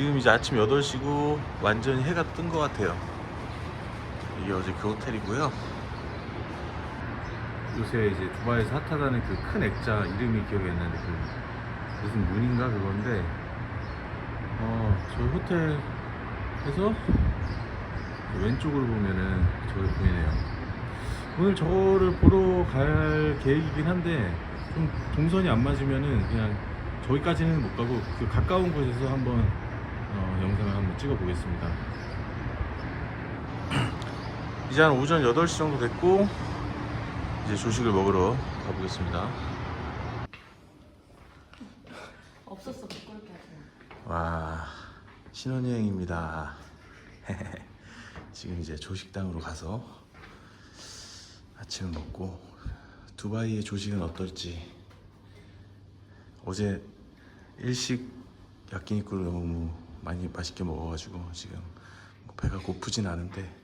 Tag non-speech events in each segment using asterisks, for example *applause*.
지금 이제 아침 8시고 완전히 해가 뜬 것 같아요. 이게 어제 그 호텔이고요. 요새 이제 두바이에서 핫하다는 그 큰 액자 이름이 기억이 안 나는데 그 무슨 문인가 그건데 어 저희 호텔에서 왼쪽으로 보면은 저기 보이네요. 오늘 저거를 보러 갈 계획이긴 한데 좀 동선이 안 맞으면은 그냥 저기까지는 못 가고 그 가까운 곳에서 한번 어, 영상을 한번 찍어 보겠습니다. *clears throat* 이제 한 오전 8시 정도 됐고 이제 조식을 먹으러 가보겠습니다. 없었어 부끄럽게 하지 마. 와 신혼여행입니다. *laughs* 지금 이제 조식당으로 가서 아침을 먹고 두바이의 조식은 어떨지 어제 일식 야끼니쿠를 너무 많이 맛있게 먹어가지고 지금 뭐 배가 고프진 않은데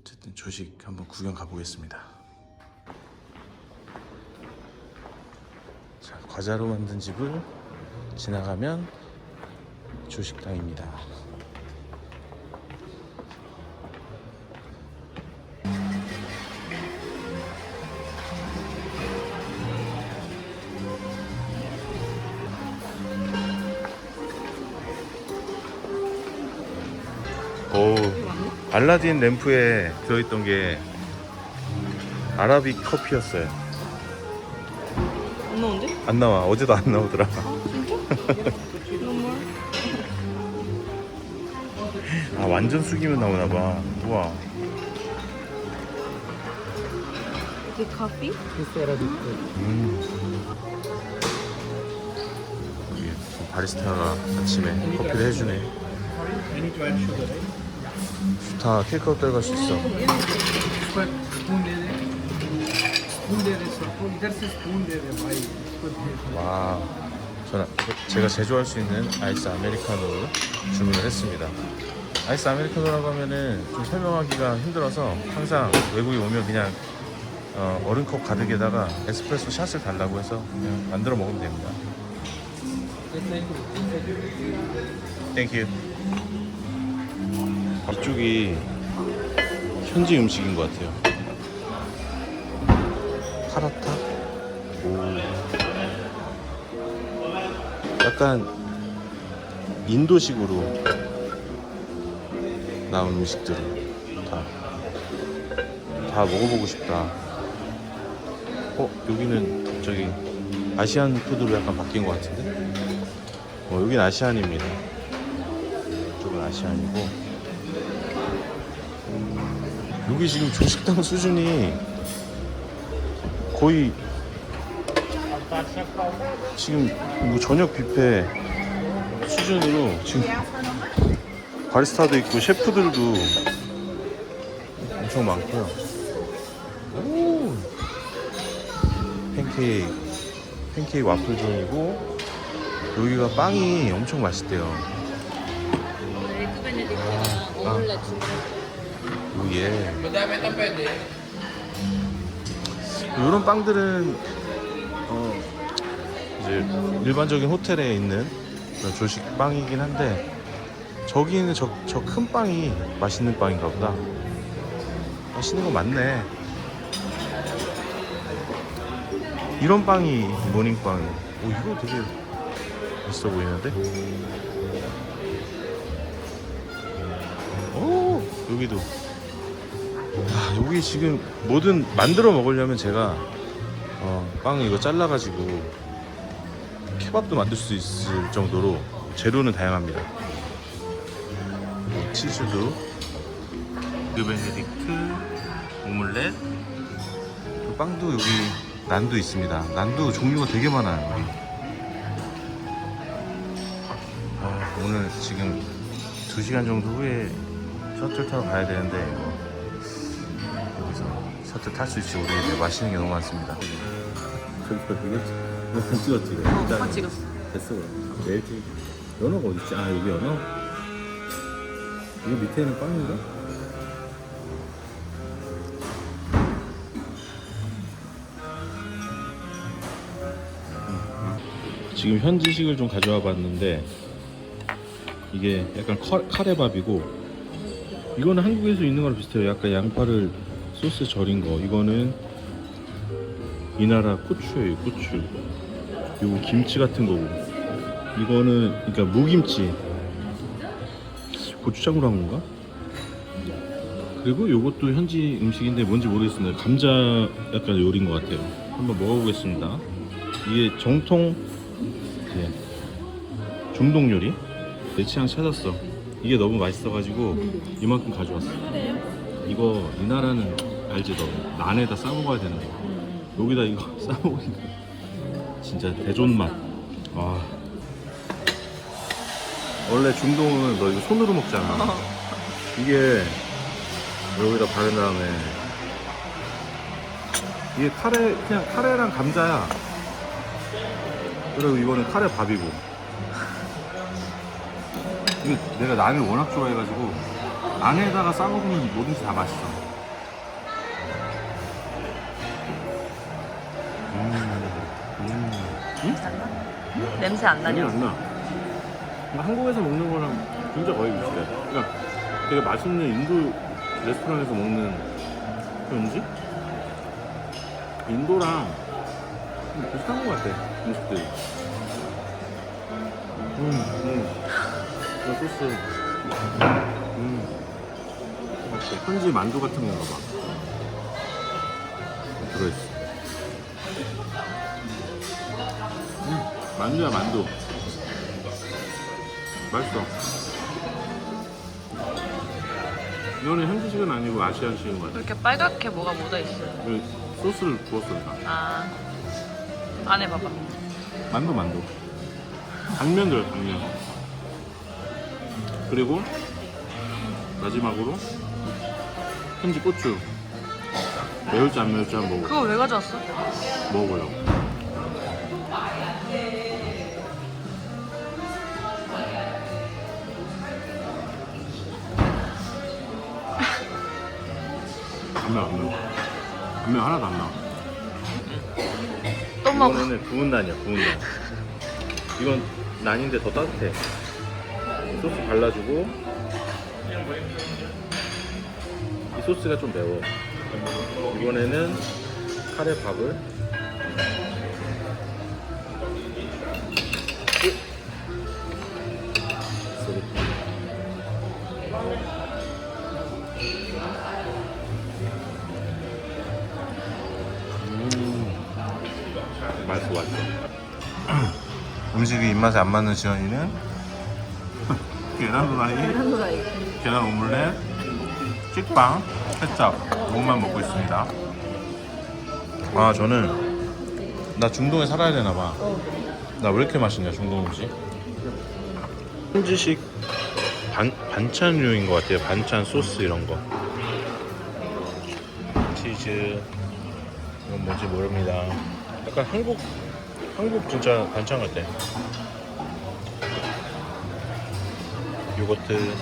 어쨌든 조식 한번 구경 가보겠습니다. 자 과자로 만든 집을 지나가면 조식당입니다. 알라딘 램프에 들어있던 게 아라빅 커피였어요. 안 나온대? 안 나와. 어제도 안 나오더라. 아 진짜? 너무 *laughs* 아 완전 숙이면 나오나 봐. 우와. 그 커피? 음. 여기 바리스타가 아침에 커피를 해주네. 좋 다 테이크아웃 들어갈 수 있어. 와 저는 제가 제조할 수 있는 아이스 아메리카노 주문을 했습니다. 아이스 아메리카노라고 하면은 좀 설명하기가 힘들어서 항상 외국에 오면 그냥 어, 얼음컵 가득에다가 에스프레소 샷을 달라고 해서 그냥 만들어 먹으면 됩니다. 땡큐 앞쪽이 현지 음식인 것 같아요. 파라타? 오. 약간 인도식으로 나온 음식들을 다, 다 먹어보고 싶다. 어, 여기는 갑자기 아시안 푸드로 약간 바뀐 것 같은데? 어, 여긴 아시안입니다. 이쪽은 아시안이고. 여기 지금 조식당 수준이 거의 지금 뭐 저녁 뷔페 수준으로 지금 바리스타도 있고 셰프들도 엄청 많고요. 오 팬케이크 팬케이크 와플 존이고 여기가 빵이 엄청 맛있대요. 오예. 이런 빵들은 어 이제 일반적인 호텔에 있는 그런 조식 빵이긴 한데 저기는 저저큰 빵이 맛있는 빵인가 보다. 맛있는 거 많네. 이런 빵이 모닝빵. 오 이거 되게 맛있어 보이는데? 오 여기도 아, 여기 지금 뭐든 만들어 먹으려면 제가 어, 빵 이거 잘라가지고 케밥도 만들 수 있을 정도로 재료는 다양합니다. 치즈도 그 베네딕트 오믈렛 그 빵도 여기 난도 있습니다. 난도 종류가 되게 많아요. 여기. 아, 오늘 지금 2시간 정도 후에 셔틀 타고 가야 되는데 이거 여기서 셔틀 탈수 있을지 모르겠는데 맛있는 게 너무 많습니다. 저기서 이거 이거 찍었지? 어 오빠 찍었어 됐어 그럼. 내일 찍. 연어가 어디 있지? 아 여기 연어. 여기 밑에는 빵인가? 지금 현지식을 좀 가져와 봤는데 이게 약간 커- 카레밥이고 이거는 한국에서 있는 거랑 비슷해요. 약간 양파를 소스 절인 거. 이거는 이 나라 고추예요, 고추. 요거 김치 같은 거고. 이거는 그러니까 무김치. 고추장으로 한 건가? 그리고 요것도 현지 음식인데 뭔지 모르겠습니다. 감자 약간 요리인 것 같아요. 한번 먹어보겠습니다. 이게 정통 예, 중동 요리 내 취향 찾았어. 이게 너무 맛있어가지고 이만큼 가져왔어. 이거 이 나라는 알지 너 난에다 싸 먹어야 되는 거. 여기다 이거 *laughs* 싸 먹으니까 진짜 대존맛. 와. 원래 중동은 너 이거 손으로 먹잖아. 이게 여기다 바른 다음에 이게 카레 그냥 카레랑 감자야. 그리고 이거는 카레 밥이고. 이게 내가 난을 워낙 좋아해가지고 안에다가 싸 먹으면 뭐든지 다 맛있어. 냄새 안 음, 나냐? 안 나. 그러니까 한국에서 먹는 거랑 진짜 거의 비슷해. 그러니까 되게 맛있는 인도 레스토랑에서 먹는 그 음식? 인도랑 좀 비슷한 것 같아 음식들이. 음, 음. 이 소스. 음. 맛있어. 현지 만두 같은 건가 봐. 들어있어. 만두야 만두. 맛있어. 이거는 현지식은 아니고 아시안식인 것 같아. 이렇게 빨갛게 뭐가 묻어 있어. 이 소스를 부었어, 다. 아 안에 봐봐. 만두, 만두. 당면 들어, 당면. 그리고 마지막으로 현지 고추. 매울지 안 매울지 한번 먹어. 그거 왜 가져왔어? 먹어요. 안 하나도 안 나와. 또 먹어. 이거는 구운 난이야, 구운 난. 이건 난인데 더 따뜻해. 소스 발라주고 이 소스가 좀 매워. 이번에는 카레 밥을 음식이 입맛에 안 맞는 지연이는 계란 후라이, 계란 오믈렛, 식빵, 케찹 이것만 먹고 있습니다. 아 저는 나 중동에 살아야 되나 봐. 나 왜 이렇게 맛있냐 중동 음식? 현지식 반, 반찬류인 것 같아요. 반찬 소스 이런 거. 치즈 이건 뭔지 모릅니다. 약간 한국 한국 진짜 반찬 같아. 요거트.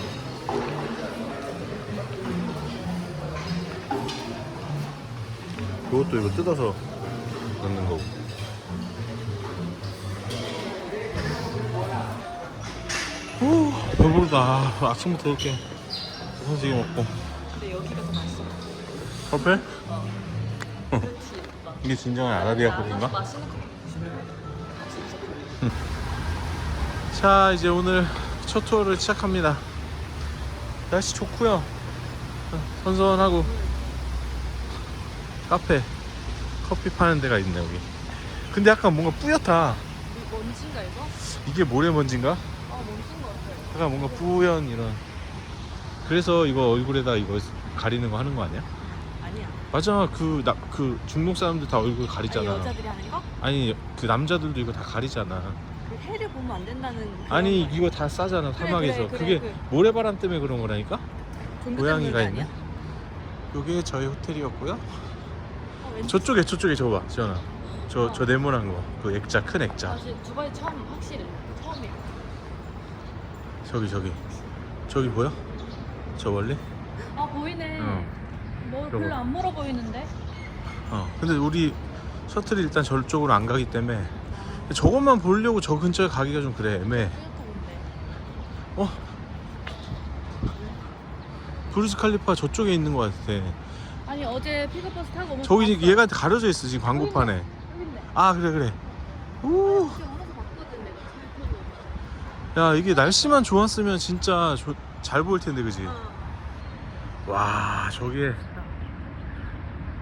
요것도 이거 뜯어서 넣는 거고. 후, 배부르다. 아, 아침부터 이렇게 소시게 먹고. 근데 여기가 더 맛있어. 커피? *laughs* 이게 진정한 아라비아 커피인가? 맛있는 거. 자 이제 오늘 첫 투어를 시작합니다 날씨 좋고요 선선하고 카페 커피 파는 데가 있네 여기 근데 약간 뭔가 뿌옇다 뭔지인가 이거? 이게 모래먼지인가? 아 뭔지인 것 같아. 약간 뭔가 뿌연 이런 그래서 이거 얼굴에다 이거 가리는 거 하는 거 아니야? 아니야. 맞아 그, 나, 그 중동 사람들 다 얼굴 가리잖아 아니, 여자들이 하는 거? 아니 그 남자들도 이거 다 가리잖아 그 해를 보면 안 된다는. 그런 아니 거 이거 다 싸잖아 그래, 사막에서 그래, 그래, 그게 그래. 모래바람 때문에 그런 거라니까 고양이가 있네 아니야? 요게 저희 호텔이었고요 어, 왠지 저쪽에 저쪽에 저거 봐 지현아 저, 저 네모난 거그 액자 큰 액자 사실 두바이 처음 확실히 처음이야. 저기 저기 저기 보여? 저 멀리? 아 보이네. 어. 뭐 저거. 별로 안 멀어 보이는데. 어 근데 우리 셔틀이 일단 저쪽으로 안 가기 때문에 저것만 보려고 저 근처에 가기가 좀 그래 애매해. 어? 브루스 칼리파 저쪽에 있는 것 같아. 아니 어제 픽업버스 타고 오면서 저기 봤어. 얘가 가려져 있어 지금 광고판에. 여기 있네. 아 그래 그래. 오. 봤거든 내가 타고. 야 이게 날씨만 좋았으면 진짜 조- 잘 보일 텐데 그지? 어. 와 저게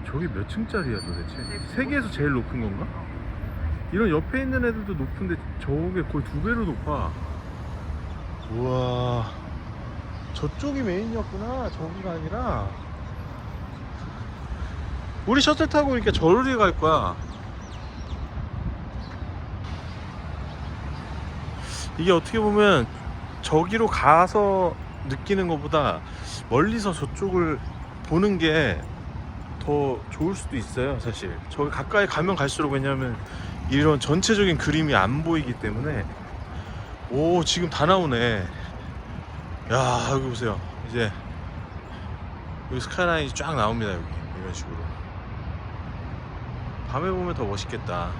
저게 몇 층짜리야 도대체? 세계에서 제일 높은 건가? 이런 옆에 있는 애들도 높은데 저게 거의 두 배로 높아. 우와 저쪽이 메인이었구나 저기가 아니라 우리 셔틀 타고 오니까 저리 갈 거야. 이게 어떻게 보면 저기로 가서 느끼는 것보다 멀리서 저쪽을 보는 게 더 좋을 수도 있어요 사실 저기 가까이 가면 갈수록 왜냐면 이런 전체적인 그림이 안 보이기 때문에. 오 지금 다 나오네. 야 여기 보세요. 이제 여기 스카이라인이 쫙 나옵니다 여기. 이런 식으로. 밤에 보면 더 멋있겠다.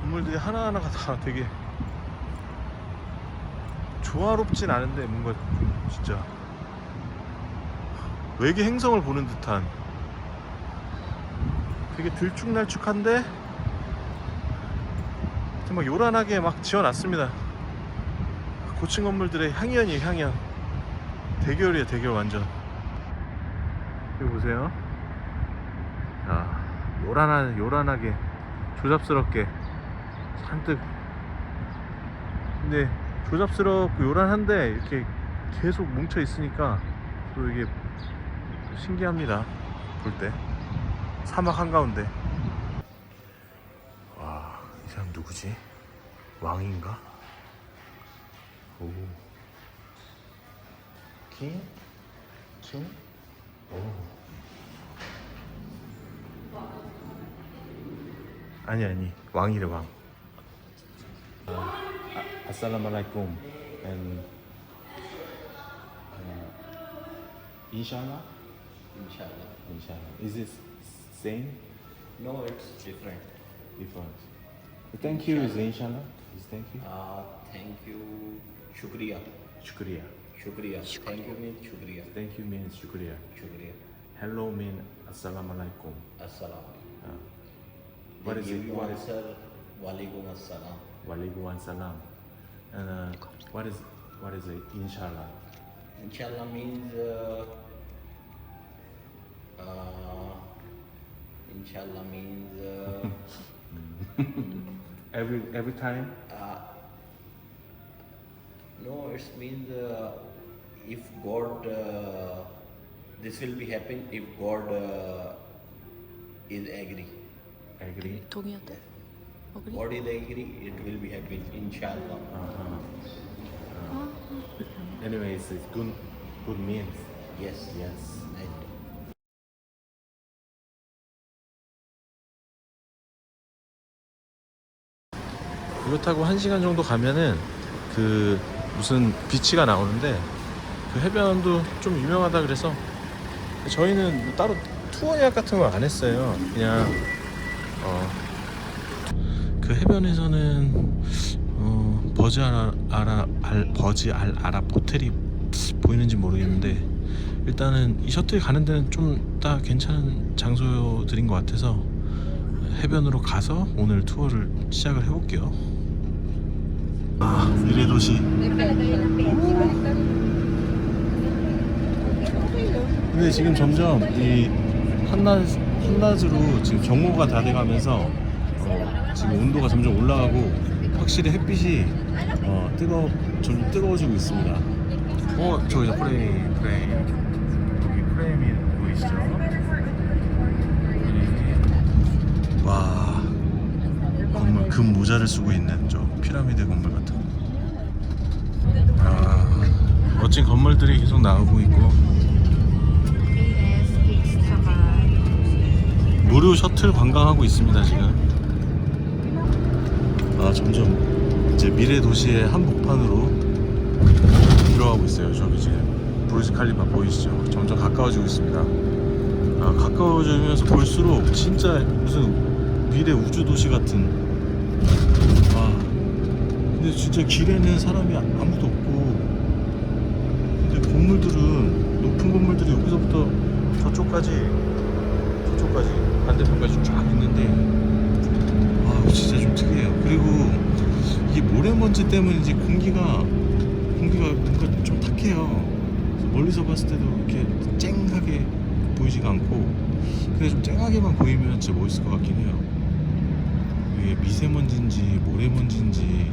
건물들이 하나하나가 다 되게 조화롭진 않은데 뭔가 좀 진짜. 외계 행성을 보는 듯한 되게 들쭉날쭉한데 막 요란하게 막 지어놨습니다. 고층 건물들의 향연이에요 향연. 대결이에요 대결 완전. 여기 보세요. 자 요란한 요란하게 조잡스럽게 잔뜩. 근데 조잡스럽고 요란한데 이렇게 계속 뭉쳐 있으니까 또 이게 신기합니다 볼때 사막 한가운데 와 이 사람 누구지 왕인가 오 킹? 킹? 오 아니 아니 왕이래 왕 Assalamualaikum and uh, Inshallah. Inshallah. Inshallah. Is it same? No, it's different. Different. Thank you is Inshallah. Is thank you. Uh, thank you. Shukriya. Shukriya. Shukriya. Thank you means Shukriya. Thank you means Shukriya. Shukriya. Hello means Assalamualaikum. Assalam. Uh, They what is give it? you What is answer. Walaikum assalam. Walaikum salam. And uh, what is what is it? Inshallah. Inshallah means. Uh, uh, Inshallah means uh, *laughs* every every time. Uh, no, it means uh, if God, uh, this will be happen if God uh, is agree. Agree. God is agree, it will be happen. Inshallah. Uh-huh. Uh, anyways, it's good good means. Yes. Yes. I 타고 한 시간 정도 가면은 그 무슨 비치가 나오는데 그 해변도 좀 유명하다 그래서 저희는 뭐 따로 투어 예약 같은 거안 했어요. 그냥 어, 그 해변에서는 어, 버지 알아, 알아 알, 버지 알 아랍 호텔이 보이는지 모르겠는데 일단은 이 셔틀 가는 데는 좀 다 괜찮은 장소들인 것 같아서 해변으로 가서 오늘 투어를 시작을 해볼게요. 아, 미래 도시. 근데 지금 점점 이 한낮 한낮으로 지금 정오가 다 돼가면서 어, 지금 온도가 점점 올라가고 확실히 햇빛이 어, 뜨거 점점 뜨거워지고 있습니다. 어 저기 저 프레임 프레임 여기 프레임이 보이시죠? 네. 와 건물 금 모자를 쓰고 있는 저 피라미드 건물. 아 멋진 건물들이 계속 나오고 있고 무료 셔틀 관광하고 있습니다 지금. 아 점점 이제 미래 도시의 한복판으로 들어가고 있어요. 저기 지금 브루스 칼리파 보이시죠? 점점 가까워지고 있습니다. 아, 가까워지면서 볼수록 진짜 무슨 미래 우주 도시 같은. 아 근데 진짜 길에는 사람이 아무도 없고 건물들은 높은 건물들이 여기서부터 저쪽까지 저쪽까지 반대편까지 쫙 있는데 아 진짜 좀 특이해요. 그리고 이게 모래먼지 때문인지 공기가 공기가 뭔가 좀 탁해요. 멀리서 봤을 때도 이렇게 쨍하게 보이지가 않고 근데 좀 쨍하게만 보이면 진짜 멋있을 것 같긴 해요. 이게 미세먼지인지 모래먼지인지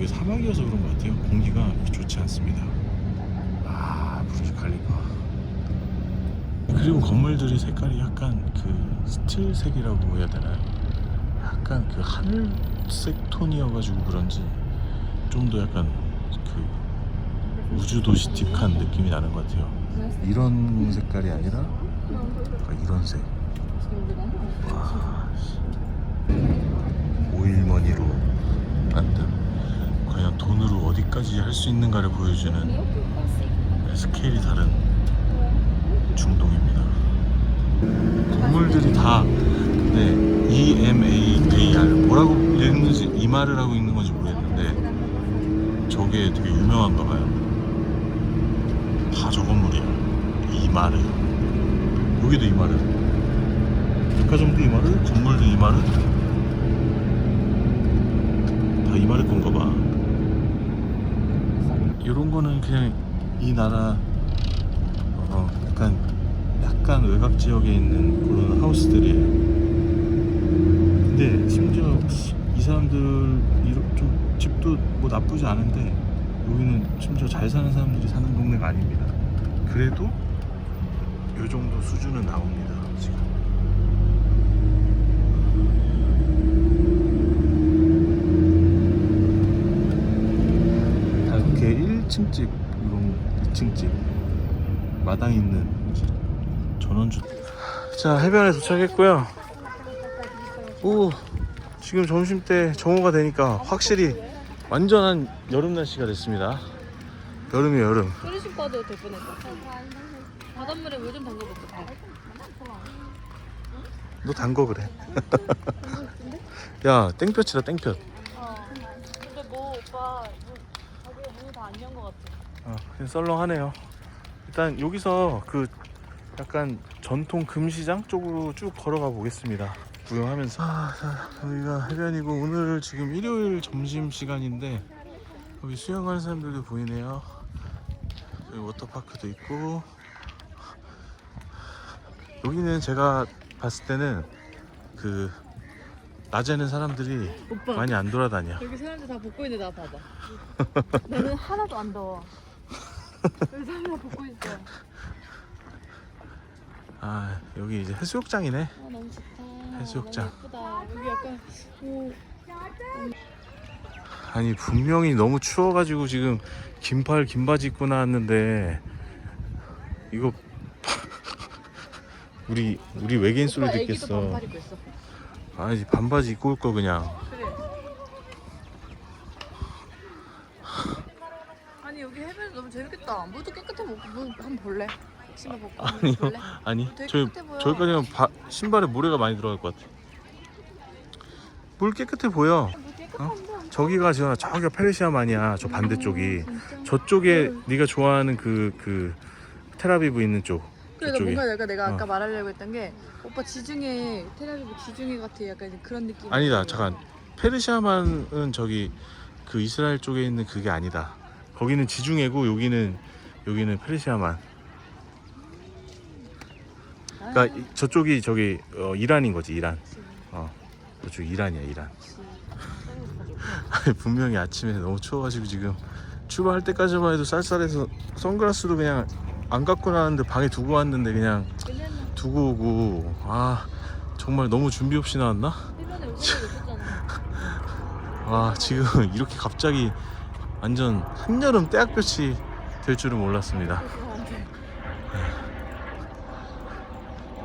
여기 사막이어서 그런 것 같아요. 공기가 좋지 않습니다. 아, 부르즈 칼리파. 그리고 건물들이 색깔이 약간 그 스틸색이라고 해야 되나요? 약간 그 하늘색 톤이어가지고 그런지 좀 더 약간 그 우주 도시틱한 느낌이 나는 것 같아요. 이런 색깔이 아니라 약간 이런 색. 와, 씨. 오일머니로 돈으로 어디까지 할 수 있는가를 보여주는 스케일이 다른 중동입니다. 건물들이 다 근데 E M A A R 뭐라고 읽는지 이마를 하고 있는 건지 모르겠는데 저게 되게 유명한가 봐요. 다 저 건물이야. 이마르. 여기도 이마르. 백화점도 이마르, 건물도 이마르. 다 이마를 건가 봐. 이런 거는 그냥 이 나라 어, 약간 약간 외곽 지역에 있는 그런 하우스들이에요. 근데 심지어 이 사람들 좀 집도 뭐 나쁘지 않은데 여기는 심지어 잘 사는 사람들이 사는 동네가 아닙니다. 그래도 요 정도 수준은 나옵니다. 지금. 다 이렇게 1층 집, 이런 2층 집, 마당 있는 전원주. 자, 해변에 도착했고요. 오, 지금 점심 때 정오가 되니까 확실히 완전한 여름 날씨가 됐습니다. 여름이 여름. 소리 신고 와도 될 뻔했어. 바닷물에 물 좀 담궈볼게. 너단거 그래. *laughs* 야, 땡볕이다 땡볕. 어. 근데 뭐 오빠 자기 문이 다 안 연 것 같아. 어, 그냥 썰렁하네요. 일단 여기서 그 약간 전통 금시장 쪽으로 쭉 걸어가 보겠습니다. 구경하면서. 아, 자, 여기가 해변이고 오늘 지금 일요일 점심 시간인데 여기 수영하는 사람들도 보이네요. 여기 워터파크도 있고 여기는 제가 봤을 때는 그 낮에는 사람들이 오빠. 많이 안 돌아다녀. 여기 사람들 다 벗고 있는데 나 봐봐. *laughs* 나는 하나도 안 더워. 여기 사람들 다 벗고 있어. 아 여기 이제 해수욕장이네. 아 너무 좋다. 해수욕장. 너무 예쁘다. 여기 약간 오 아니 분명히 너무 추워가지고 지금 긴팔 긴 바지 입고 나왔는데 이거 *laughs* 우리 우리 외계인 소리 오빠 애기도 듣겠어. 반팔 입고 있어. 아니 반바지 입고 올 거 그냥. 그래. 아니 여기 해변 너무 재밌겠다. 물도 깨끗해 보고 물 한번 볼래? 신발 벗고 한번 아니요 볼래? 아니 되게 저희 깨끗해 보여. 저기까지는 바, 신발에 모래가 많이 들어갈 것 같아. 물 깨끗해 보여. 물 깨끗한데. 엄청. 저기가 지금 저기가 페르시아만이야. 저 반대쪽이. 진짜. 저쪽에 네가 좋아하는 그 그 테라비브 있는 쪽. 그래 나 그쪽이. 뭔가 약간 내가 아까 어. 말하려고 했던 게 오빠 지중해 테라비브 지중해 같아 약간 그런 느낌. 아니다 잠깐 페르시아만은 저기 그 이스라엘 쪽에 있는 그게 아니다 거기는 지중해고 여기는 여기는 페르시아만 그러니까 이- 저쪽이 저기 어, 이란인 거지 이란 어 저쪽 이란이야 이란 아니, *laughs* 분명히 아침에 너무 추워가지고 지금 출발할 때까지만 해도 쌀쌀해서 선글라스도 그냥 안 갖고 나왔는데 방에 두고 왔는데 그냥 두고 오고 아 정말 너무 준비 없이 나왔나? 해변에. 와 *laughs* 지금 이렇게 갑자기 완전 한여름 떼약볕이 될 줄은 몰랐습니다.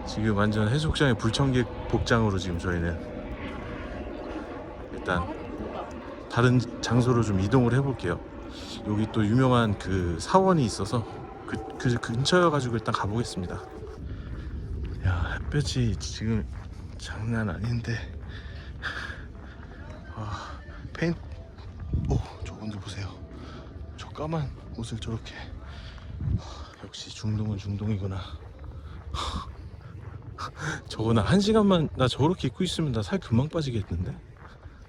지금 완전 해수욕장의 불청객 복장으로 지금 저희는 일단 다른 장소로 좀 이동을 해볼게요. 여기 또 유명한 그 사원이 있어서 그, 그 근처여가지고 일단 가보겠습니다. 야 햇볕이 지금 장난 아닌데. 와 페인 까만 옷을 저렇게. 역시 중동은 중동이구나. 저거 나 한 시간만 나 저렇게 입고 있으면 나 살 금방 빠지겠는데?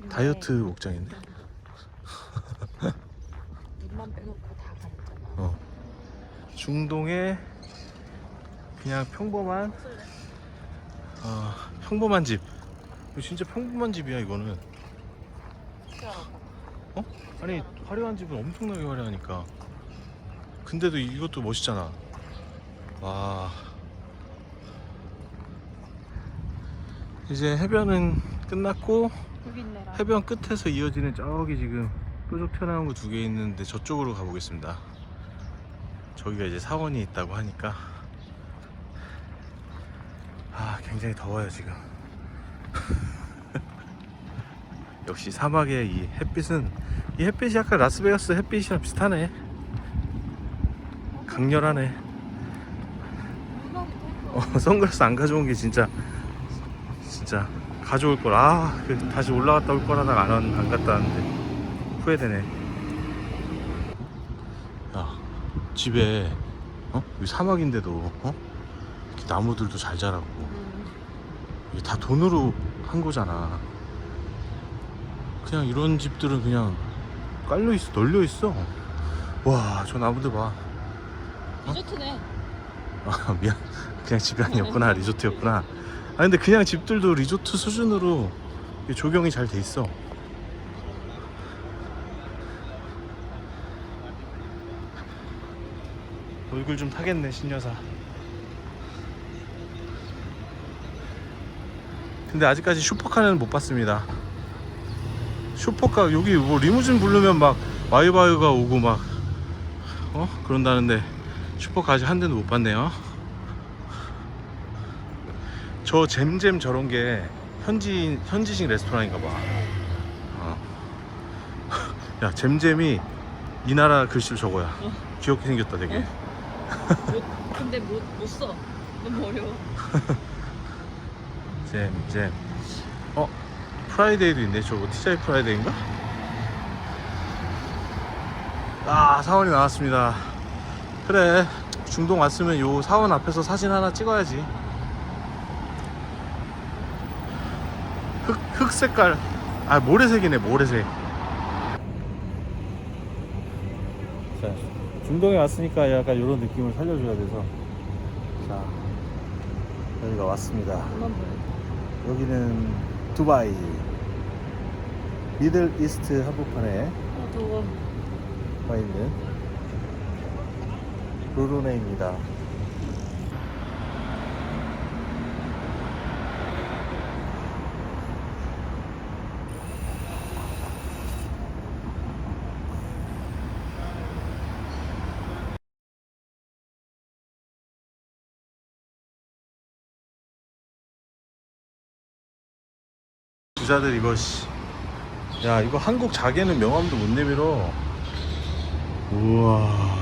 다이어트 옷장인데? *laughs* 눈만 빼놓고 다 가렸잖아. 어. 중동의 그냥 평범한 어, 평범한 집. 이거 진짜 평범한 집이야 이거는 어? 아니 화려한 집은 엄청나게 화려하니까 근데도 이것도 멋있잖아 와 이제 해변은 끝났고. 해변 끝에서 이어지는 저기 지금 뾰족 튀어나온 거 두 개 있는데 저쪽으로 가보겠습니다. 저기가 이제 사원이 있다고 하니까 아 굉장히 더워요 지금. 역시 사막의 이 햇빛은 이 햇빛이 약간 라스베가스 햇빛이랑 비슷하네. 강렬하네. 어, 선글라스 안 가져온 게 진짜 진짜 가져올 걸. 아, 그 다시 올라갔다 올 거라다가 안, 왔- 안 갔다 왔는데 후회되네. 야, 집에 어? 여기 사막인데도 어? 이렇게 나무들도 잘 자라고 이게 다 돈으로 한 거잖아. 그냥 이런 집들은 그냥 깔려 있어, 널려 있어. 와, 저 나무들 봐. 리조트네. 아 미안. 그냥 집이 아니었구나. 리조트였구나. 아 근데 그냥 집들도 리조트 수준으로 조경이 잘 돼 있어. 얼굴 좀 타겠네 신여사. 근데 아직까지 슈퍼카는 못 봤습니다 슈퍼카 여기 뭐 리무진 부르면 막 마이바이가 오고 막 어? 그런다는데 슈퍼카 아직 한 대도 못 봤네요. 저 잼잼 저런 게 현지 현지식 레스토랑인가 봐. 어. *laughs* 야 잼잼이 이 나라 글씨로 적어야 귀엽게 생겼다 되게. *laughs* 못, 근데 못, 못 써. 너무 어려워. *laughs* 잼잼. 어 프라이데이도 있네. 저거 티자이 프라이데이인가? 아 사원이 나왔습니다. 그래 중동 왔으면 요 사원 앞에서 사진 하나 찍어야지. 흑, 흑 색깔 아 모래색이네 모래색. 자 중동에 왔으니까 약간 이런 느낌을 살려줘야 돼서 자 여기가 왔습니다. 여기는 두바이 미들 이스트 한복판에 어, 더워. 와 있는 루루네입니다. 부자들 이거 씨. 야 이거 한국 자개는 명함도 못 내밀어. 우와.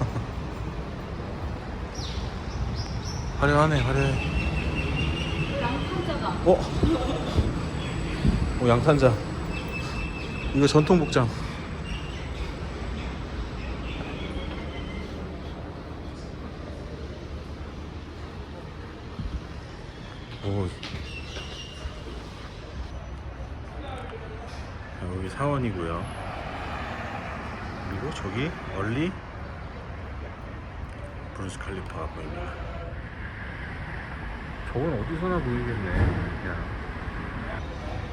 *laughs* 화려하네 화려해. 어? 어 양탄자. 이거 전통 복장. 오. 자, 여기 사원이고요. 그리고 저기 멀리 브루스 칼리파가 보입니다. 저건 어디서나 보이겠네. 그냥.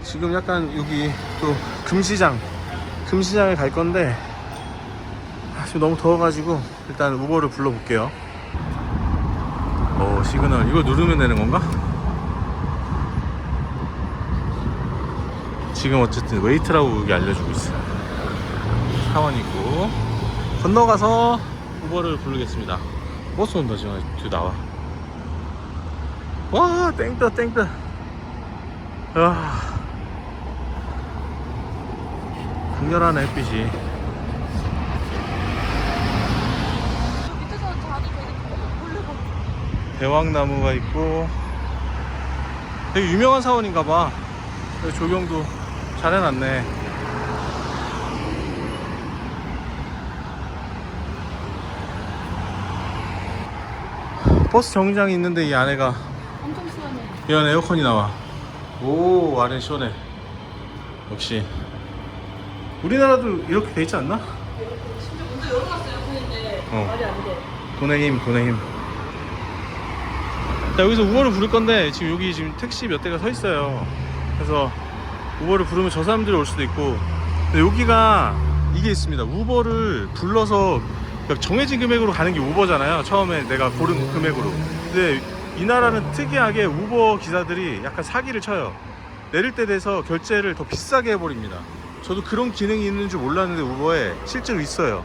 지금 약간 여기 또 금시장, 금시장에 갈 건데 아, 지금 너무 더워가지고 일단 우버를 불러볼게요. 오 시그널 이거 누르면 되는 건가? 지금 어쨌든 웨이트라고 여기 알려주고 있어요. 사원이고 건너가서 우버를 부르겠습니다. 버스 온다 지금 뒤 나와. 와 땡떠 땡떠. 아 강렬한 햇빛이. 대왕나무가 있고 되게 유명한 사원인가 봐. 조경도 잘 해놨네. 버스 정류장이 있는데 이 안에가 엄청 시원해. 이 안에 에어컨이 나와. 오, 안에 시원해. 역시. 우리나라도 이렇게 돼 있지 않나? 심지어 먼저 열어놨어요, 근데 어. 말이 안 돼. 돈의 힘, 돈의 힘. 자, 여기서 우버를 부를 건데, 지금 여기 지금 택시 몇 대가 서 있어요. 그래서 우버를 부르면 저 사람들이 올 수도 있고, 근데 여기가 이게 있습니다. 우버를 불러서 그러니까 정해진 금액으로 가는 게 우버잖아요. 처음에 내가 고른 금액으로. 근데 이 나라는 특이하게 우버 기사들이 약간 사기를 쳐요. 내릴 때 돼서 결제를 더 비싸게 해버립니다. 저도 그런 기능이 있는 줄 몰랐는데 우버에 실제로 있어요.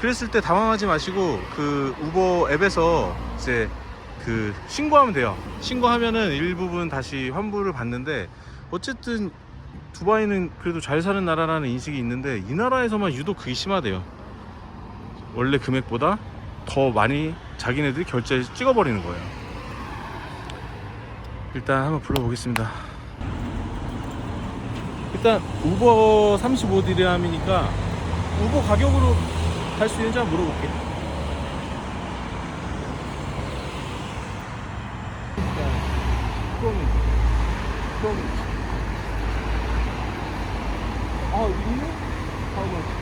그랬을 때 당황하지 마시고 그 우버 앱에서 이제 그 신고하면 돼요. 신고하면은 일부분 다시 환불을 받는데 어쨌든 두바이는 그래도 잘 사는 나라라는 인식이 있는데 이 나라에서만 유독 그게 심하대요. 원래 금액보다 더 많이 자기네들이 결제에 찍어버리는 거예요. 일단 한번 불러보겠습니다. 일단 우버 35디람이니까 우버 가격으로 갈 수 있는지 한번 물어볼게. 그럼, 그럼. 아, 있네? 하고.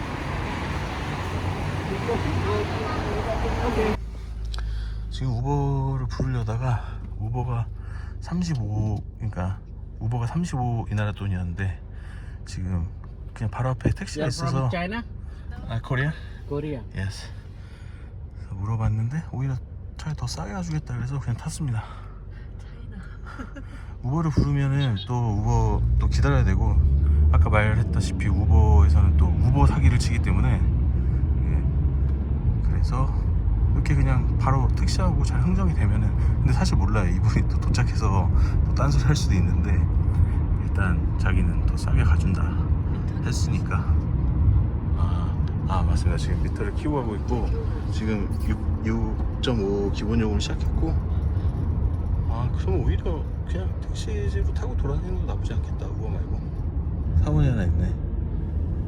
지금 우버를 부르려다가 우버가 35, 그러니까 우버가 35 이 나라 돈이었는데 지금 그냥 바로 앞에 택시가 You're 있어서 from China? 아 코리아? Korea. 예스. 그래서 물어봤는데 오히려 차에 더 싸게 가주겠다 그래서 그냥 탔습니다. 우버를 부르면은 또 우버 또 기다려야 되고 아까 말했다시피 우버에서는 또 우버 사기를 치기 때문에 예. 그래서 이렇게 그냥 바로 택시하고 잘 흥정이 되면은 근데 사실 몰라요 이분이 또 도착해서 또 딴소리 할 수도 있는데 일단 자기는 더 싸게 가준다 했으니까 아, 아 맞습니다. 지금 미터를 키고 가고 있고 지금 6, 6.5 기본 요금 시작했고 아 그럼 오히려 그냥 택시로 타고 돌아다니는 것도 나쁘지 않겠다. 그거 말고 사원이 하나 있네.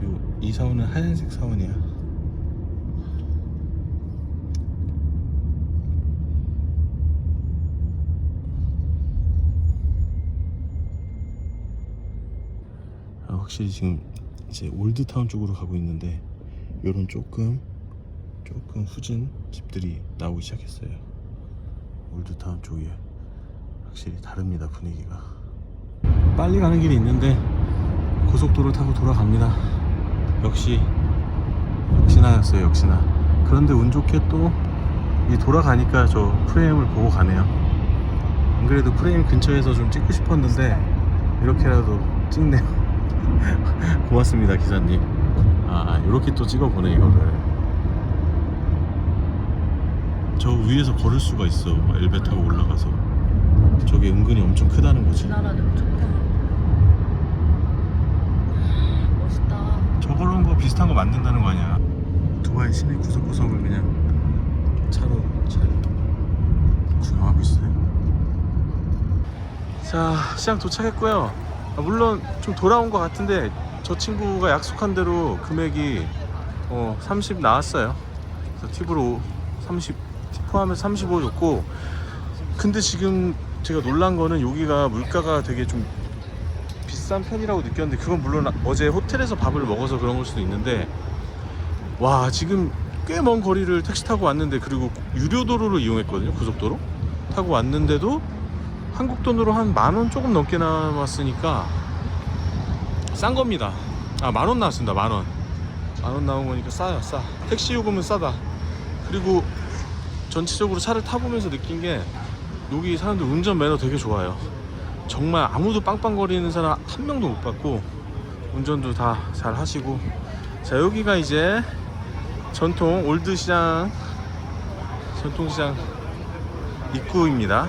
요, 이 사원은 하얀색 사원이야. 아, 확실히 지금 이제 올드타운 쪽으로 가고 있는데 요런 조금 조금 후진 집들이 나오기 시작했어요. 올드타운 쪽이 확실히 다릅니다 분위기가. 빨리 가는 길이 있는데 고속도로 타고 돌아갑니다. 역시 역시나였어요 역시나. 그런데 운 좋게 또 이 돌아가니까 저 프레임을 보고 가네요. 안 그래도 프레임 근처에서 좀 찍고 싶었는데 이렇게라도 찍네요 *laughs* 고맙습니다 기사님. 아 이렇게 또 찍어보네 이거를. 저 위에서 걸을 수가 있어 엘베 타고 올라가서. 저게 은근히 엄청 크다는 거지. 나라는. 멋있다. 저걸로 뭐 비슷한 거 만든다는 거 아니야? 두바이 시내 구석구석을 그냥 차로 잘 구경하고 있어요. 자 시장 도착했고요 아, 물론 좀 돌아온 것 같은데 저 친구가 약속한 대로 금액이 어, 30 나왔어요. 그래서 팁으로 30 팁 포함해서 35 줬고. 근데 지금 제가 놀란 거는 여기가 물가가 되게 좀 비싼 편이라고 느꼈는데 그건 물론 어제 호텔에서 밥을 먹어서 그런 걸 수도 있는데. 와 지금 꽤 먼 거리를 택시 타고 왔는데 그리고 유료 도로를 이용했거든요 고속도로. 타고 왔는데도 한국 돈으로 한 만 원 조금 넘게 남았으니까 싼 겁니다. 아 만 원 나왔습니다 만원. 만 원 나온 거니까 싸요 싸. 택시 요금은 싸다. 그리고 전체적으로 차를 타보면서 느낀 게 여기 사람들 운전 매너 되게 좋아요. 정말 아무도 빵빵거리는 사람 한 명도 못 봤고 운전도 다 잘 하시고. 자 여기가 이제 전통 올드시장 전통시장 입구입니다